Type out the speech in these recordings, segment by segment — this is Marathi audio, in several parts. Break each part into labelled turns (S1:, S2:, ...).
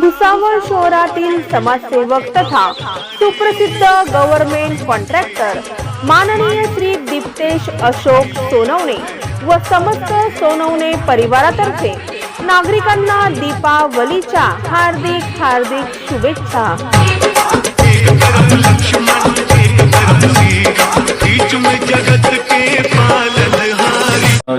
S1: भुसावळ शहरातील समाजसेवक तथा सुप्रसिद्ध गव्हर्नमेंट कॉन्ट्रॅक्टर माननीय श्री दीप्तेश अशोक सोनवणे व समस्त सोनवणे परिवारातर्फे नागरिकांना दीपावलीच्या हार्दिक हार्दिक शुभेच्छा.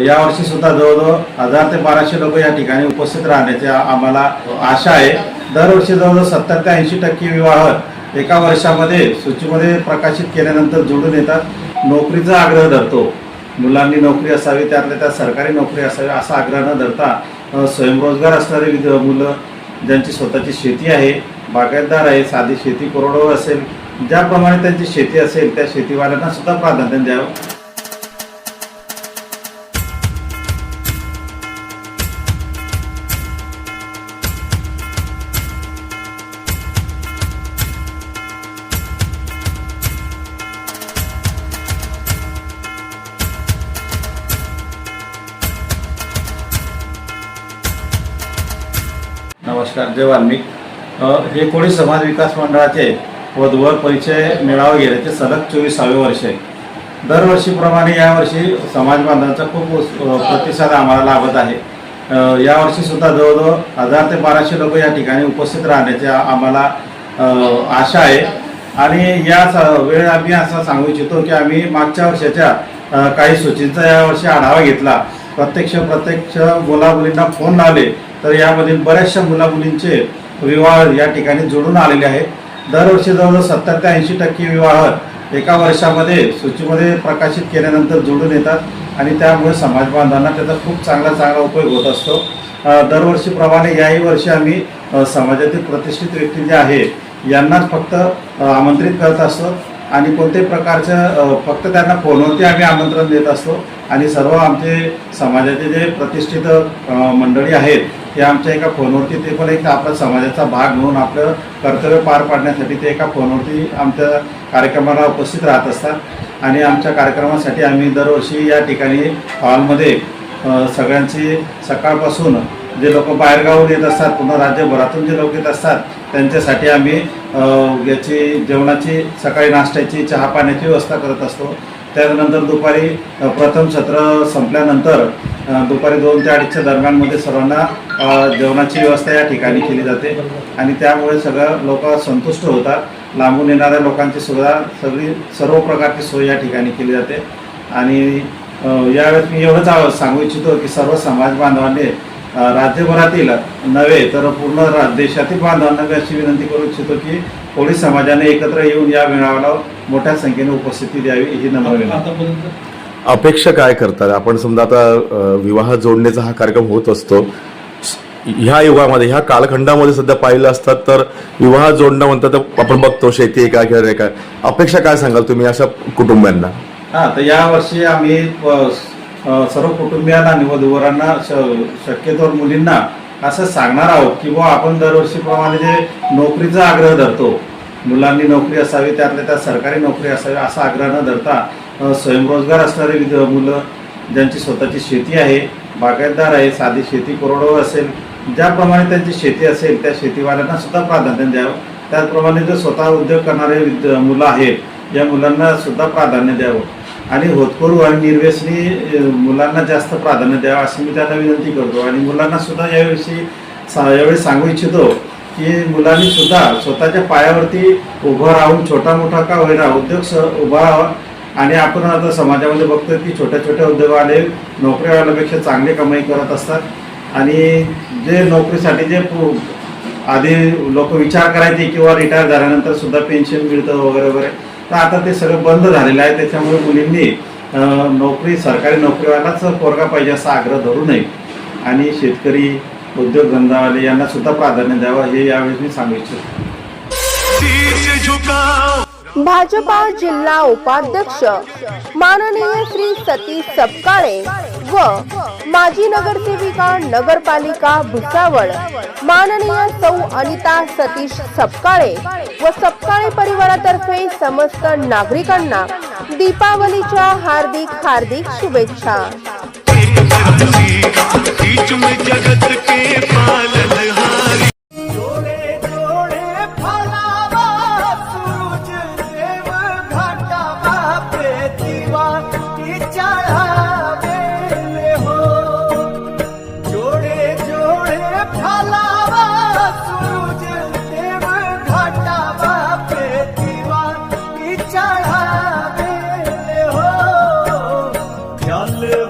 S2: यावर्षी सुद्धा जवळजवळ हजार ते बाराशे लोक या ठिकाणी उपस्थित राहण्याची आम्हाला आशा आहे. दरवर्षी जवळजवळ सत्तर ते ऐंशी टक्के विवाह एका वर्षामध्ये सूचीमध्ये प्रकाशित केल्यानंतर जोडून येतात. नोकरीचा आग्रह धरतो. मुलांनी नोकरी असावी त्यातल्या त्यात सरकारी नोकरी असावी असा आग्रह न धरता स्वयंरोजगार असणारे मुलं ज्यांची स्वतःची शेती आहे बागायतदार आहे साधी शेती कोरडवाहू असेल ज्याप्रमाणे त्यांची शेती असेल त्या शेतीवाल्यांना सुद्धा प्राधान्य द्यावं. नमस्कार जय वाल्मिक. हे कोणी समाज विकास मंडळाचे वधूवर परिचय मेळावे गेले ते सलग चोवीसावे वर्ष आहे. दरवर्षीप्रमाणे यावर्षी समाज बांधवांचा खूप प्रतिसाद आम्हाला लाभत आहे. यावर्षी सुद्धा जवळजवळ हजार ते बाराशे लोक या ठिकाणी उपस्थित राहण्याची आम्हाला आशा आहे. आणि या स- वेळ आम्ही असं सांगू इच्छितो की आम्ही मागच्या वर्षाच्या काही सूचींचा यावर्षी आढावा घेतला. प्रत्यक्ष प्रत्यक्ष मुलामुलींना फोन लावले. तर यामध्ये बऱ्याचशा मुला मुलींचे विवाह या ठिकाणी जोडून आलेले आहेत. दरवर्षी जवळजवळ सत्तर ते ऐंशी टक्के विवाह एका वर्षामध्ये सूचीमध्ये प्रकाशित केल्यानंतर जोडून येतात आणि त्यामुळे समाज बांधवांना त्याचा खूप चांगला चांगला उपयोग होत असतो. दरवर्षीप्रमाणे याही वर्षी आम्ही समाजातील प्रतिष्ठित व्यक्ती जे आहे यांनाच फक्त आमंत्रित करत असतो आणि कोणत्याही प्रकारचं फक्त त्यांना फोनवरती आम्ही आमंत्रण देत असतो. आणि सर्व आमचे समाजाचे जे प्रतिष्ठित मंडळी आहेत ते आमच्या एका फोनवरती ते पण एक आपला समाजाचा भाग म्हणून आपलं कर्तव्य पार पाडण्यासाठी ते एका फोनवरती आमच्या कार्यक्रमाला उपस्थित राहत असतात. आणि आमच्या कार्यक्रमासाठी आम्ही दरवर्षी या ठिकाणी हॉलमध्ये सगळ्यांची सकाळपासून जे लोक बाहेरगावून येत असतात पुन्हा राज्यभरातून जे लोक येत असतात त्यांच्यासाठी आम्ही याची जेवणाची सकाळी नाश्त्याची चहा पाण्याची व्यवस्था करत असतो. त्यानंतर दुपारी प्रथम सत्र संपल्यानंतर दुपारी दोन ते अडीचच्या दरम्यानमध्ये सर्वांना जेवणाची व्यवस्था या ठिकाणी केली जाते. आणि त्यामुळे सगळं लोक संतुष्ट होतात. लांबून येणाऱ्या लोकांची सुद्धा सगळी सर्व प्रकारची सोय या ठिकाणी केली जाते. आणि यावेळेस मी एवढंच आव- सांगू इच्छितो की सर्व समाज बांधवांनी राज्यभरातील नव्हे तर पूर्ण देशातील बांधवांना अशी विनंती करू इच्छितो की पोलीस समाजाने एकत्र येऊन या मेळाव्याला मोठ्या संख्येने उपस्थिती द्यावी ही नम्र विनंती.
S3: अपेक्षा काय करतात? आपण समजा आता विवाह जोडण्याचा हा कार्यक्रम होत असतो. ह्या युगामध्ये ह्या कालखंडामध्ये सध्या पाहिलं असतात तर विवाह जोडणं म्हणतात तर आपण बघतो शेती एका किंवा काय अपेक्षा काय सांगाल तुम्ही अशा कुटुंबियांना?
S2: हा तर यावर्षी आम्ही सर्व कुटुंबियांना आणि वधूवरांना श- शक्यतोवर मुलींना असं सांगणार आहोत की बुवा आपण दरवर्षीप्रमाणे जे नोकरीचा आग्रह धरतो मुलांनी नोकरी असावी त्यातल्या त्यात सरकारी नोकरी असावी असा आग्रह न धरता स्वयंरोजगार असणारे मुलं ज्यांची स्वतःची शेती आहे बागायतदार आहे साधी शेती कोरडवाहू असेल ज्याप्रमाणे त्यांची शेती असेल त्या शेतीवाल्यांना सुद्धा प्राधान्य द्यावं. त्याचप्रमाणे जे स्वतः उद्योग करणारे विद- मुलं आहेत या मुलांना सुद्धा प्राधान्य द्यावं. आणि होतकरू आणि निर्व्यसनी मुलांना जास्त प्राधान्य द्यावं अशी मी त्यांना विनंती करतो. आणि मुलांना सुद्धा याविषयी सा यावेळी सांगू इच्छितो की मुलांनी सुद्धा स्वतःच्या पायावरती उभं राहून छोटा मोठा का होईना उद्योग स उभा राहावा. आणि आपण आता समाजामध्ये बघतो की छोट्या छोट्या उद्योगवाले नोकरीवाल्यापेक्षा चांगली कमाई करत असतात. आणि जे नोकरीसाठी जे आधी लोक विचार करायचे किंवा रिटायर झाल्यानंतर सुद्धा पेन्शन मिळतं वगैरे वगैरे. तर आता ते सगळं बंद झालेलं आहे. त्याच्यामुळे मुलींनी नोकरी सरकारी नोकरीवालाच पोरगा पाहिजे असा आग्रह धरू नये. आणि शेतकरी उद्योगधंदावाले यांना सुद्धा प्राधान्य द्यावं हे यावेळी मी सांगू इच्छितो.
S1: भाजपा जिल्हा उपाध्यक्ष माननीय श्री सतीश सपकाळे व माजी नगरसेविका नगरपालिका भुसावळ माननीय सौ अनिता सतीश सपकाळे व सपकाळे परिवारातर्फे समस्त नागरिकांना दीपावलीच्या हार्दिक हार्दिक शुभेच्छा.
S4: बीच में जगत के पालनहारी
S5: जोडे जोडे फलावा सूरज देव घाटावा पे दिवा की चढ़ावे हो। जोडे जोडे फलावा सूरज देव घाटावा पे दिवा की चढ़ावे हो। जल बीच